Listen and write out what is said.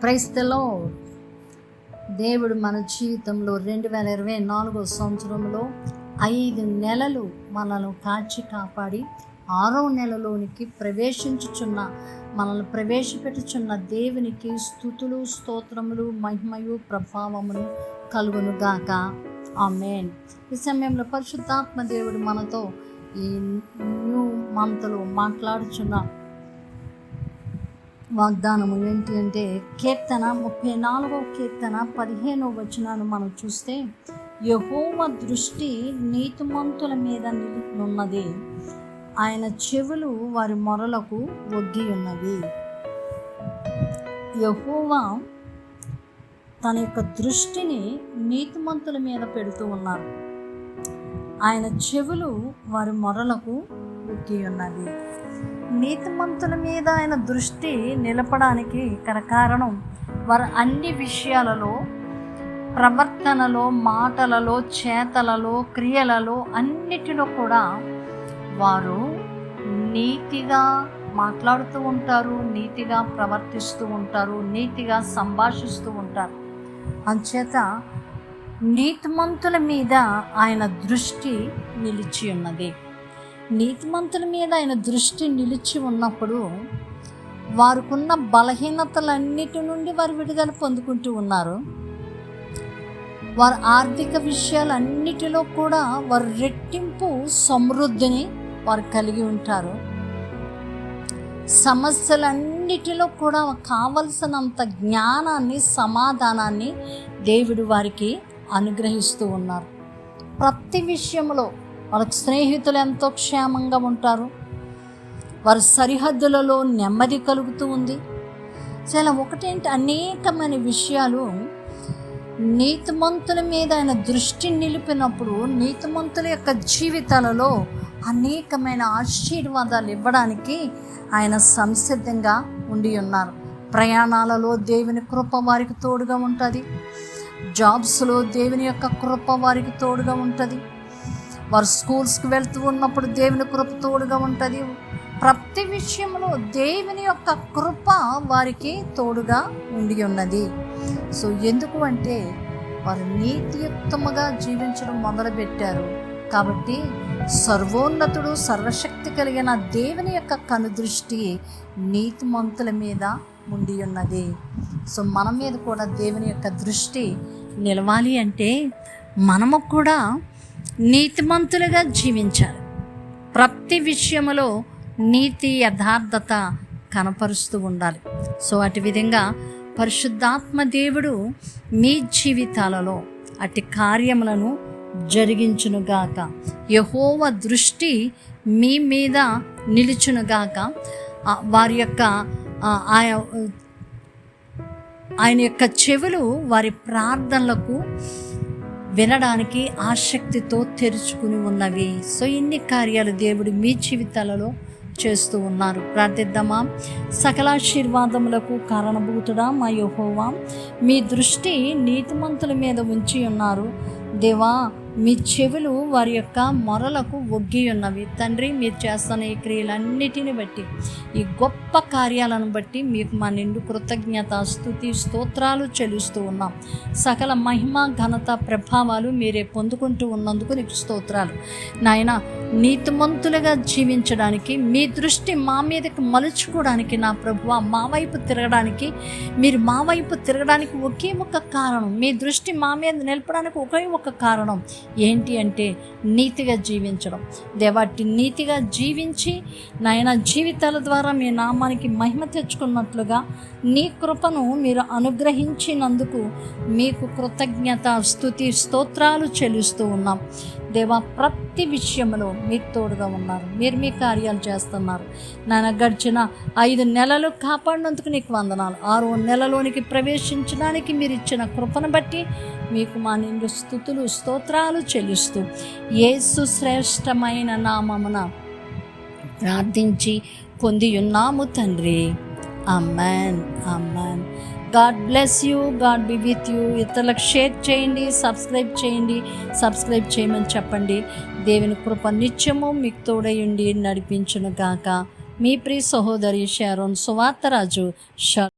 క్రైస్తలో దేవుడు మన జీవితంలో రెండు వేల ఇరవై నాలుగో సంవత్సరంలో ఐదు నెలలు మనల్ని కాచి కాపాడి ఆరో నెలలోనికి ప్రవేశించుచున్న మనల్ని ప్రవేశపెట్టుచున్న దేవునికి స్థుతులు స్తోత్రములు మహిమయు ప్రభావములు కలుగును గాక. ఆమెన్. ఈ సమయంలో పరిశుద్ధాత్మ దేవుడు మనతో ఈ న్యూ మంత్లో మాట్లాడుచున్న వాగ్దానము ఏంటి అంటే కీర్తన ముప్పై నాలుగవ కీర్తన పదిహేనవ వచనాన్ని మనం చూస్తే యహోవ దృష్టి నీతిమంతుల మీద నిలుపునున్నది. ఆయన చెవులు వారి మొరలకు ఒగ్గి ఉన్నవి యహోవా తన యొక్క దృష్టిని నీతిమంతుల మీద పెడుతూ ఉన్నారు. ఆయన చెవులు వారి మొరలకు ఒగ్గి ఉన్నది. నీతిమంతుల మీద ఆయన దృష్టి నిలపడానికి ఇక్కడ కారణం వారు అన్ని విషయాలలో ప్రవర్తనలో మాటలలో చేతలలో క్రియలలో అన్నిటిలో కూడా వారు నీతిగా మాట్లాడుతూ ఉంటారు నీతిగా ప్రవర్తిస్తూ ఉంటారు నీతిగా సంభాషిస్తూ ఉంటారు. అంచేత నీతిమంతుల మీద ఆయన దృష్టి నిలిచి ఉన్నది. నీతిమంతుల మీద ఆయన దృష్టి నిలిచి ఉన్నప్పుడు వారికున్న బలహీనతలన్నిటి నుండి వారు విడుదల పొందుకుంటూ ఉన్నారు. వారి ఆర్థిక విషయాలన్నిటిలో కూడా వారు రెట్టింపు సమృద్ధిని వారు కలిగి ఉంటారు. సమస్యలన్నిటిలో కూడా కావలసినంత జ్ఞానాన్ని సమాధానాన్ని దేవుడు వారికి అనుగ్రహిస్తూ ఉన్నారు. ప్రతి విషయంలో వాళ్ళకి స్నేహితులు ఎంతో క్షేమంగా ఉంటారు. వారి సరిహద్దులలో నెమ్మది కలుగుతూ ఉంది. చాలా ఒకటేంటి? అనేకమైన విషయాలు నీతిమంతుల మీద ఆయన దృష్టి నిలిపినప్పుడు నీతిమంతుల యొక్క జీవితాలలో అనేకమైన ఆశీర్వాదాలు ఇవ్వడానికి ఆయన సంసిద్ధంగా ఉండి ఉన్నారు. ప్రయాణాలలో దేవుని కృప వారికి తోడుగా ఉంటుంది. జాబ్స్లో దేవుని యొక్క కృప వారికి తోడుగా ఉంటుంది. వారు స్కూల్స్కి వెళ్తూ ఉన్నప్పుడు దేవుని కృప తోడుగా ఉంటుంది. ప్రతి విషయంలో దేవుని యొక్క కృప వారికి తోడుగా ఉండి ఉన్నది. సో ఎందుకు అంటే వారు నీతియుక్తముగా జీవించడం మొదలుపెట్టారు. కాబట్టి సర్వోన్నతుడు సర్వశక్తి కలిగిన దేవుని యొక్క కనుదృష్టి నీతిమంతుల మీద ఉండి ఉన్నది. సో మన మీద కూడా దేవుని యొక్క దృష్టి నిలవాలి అంటే మనము కూడా నీతిమంతులుగా జీవించాలి. ప్రతి విషయంలో నీతి యథార్థత కనపరుస్తూ ఉండాలి. సో అటు విధంగా పరిశుద్ధాత్మ దేవుడు మీ జీవితాలలో అటు కార్యములను జరిగించునుగాక. యహోవ దృష్టి మీ మీద నిలుచునుగాక. వారి యొక్క ఆయన యొక్క చెవులు వారి ప్రార్థనలకు వినడానికి ఆసక్తితో తెరుచుకుని ఉన్నవి. సో ఇన్ని కార్యాలు దేవుడు మీ జీవితాలలో చేస్తూ ఉన్నారు. ప్రార్థిద్దామా? సకలాశీర్వాదములకు కారణభూతుడా మా యహోవా. మీ దృష్టి నీతిమంతుల మీద ఉంచి ఉన్నారు. దేవా మీ చెవులు వారి యొక్క మొరలకు ఒగ్గి ఉన్నవి తండ్రి మీరు చేస్తున్న ఈ క్రియలన్నిటిని బట్టి ఈ గొప్ప కార్యాలను బట్టి మీకు మా నిండు కృతజ్ఞత స్థుతి స్తోత్రాలు చెల్లిస్తూ ఉన్నాం. సకల మహిమ ఘనత ప్రభావాలు మీరే పొందుకుంటూ ఉన్నందుకు నీకు స్తోత్రాలు. నాయన నీతిమంతులుగా జీవించడానికి మీ దృష్టి మా మీదకి మలుచుకోవడానికి నా ప్రభువ మా వైపు తిరగడానికి మీరు మా వైపు తిరగడానికి ఒకే ఒక కారణం. మీ దృష్టి మా మీద నిలపడానికి ఒకే ఒక కారణం. ఏంటి అంటే నీతిగా జీవించడం. దేవాటి నీతిగా జీవించి నాయన జీవితాల ద్వారా మీ నామానికి మహిమ తెచ్చుకున్నట్లుగా నీ కృపను మీరు అనుగ్రహించినందుకు మీకు కృతజ్ఞత స్థుతి స్తోత్రాలు చెల్లిస్తూ ఉన్నాం. దేవా ప్రతి విషయంలో మీరు తోడుగా ఉన్నారు. మీరు మీ కార్యాలు చేస్తున్నారు. నాన్న గడిచిన ఐదు నెలలు కాపాడినందుకు నీకు వందనాలు. ఆరో నెలలోనికి ప్రవేశించడానికి మీరు ఇచ్చిన కృపను బట్టి మీకు మా నిండు స్థుతులు స్తోత్రాలు చెల్లిస్తూ ఏసు శ్రేష్టమైన నామమున ప్రార్థించి పొంది ఉన్నాము తండ్రి. Amen amen God bless you God be with you ఇతరులకు షేర్ చేయండి సబ్స్క్రైబ్ చేయండి. సబ్స్క్రైబ్ చేయమని చెప్పండి. దేవుని కృప నిత్యము మీకు తోడయుండి నడిపించును గాక. మీ ప్రియ సహోదరి షారోన్ సువార్తరాజు షా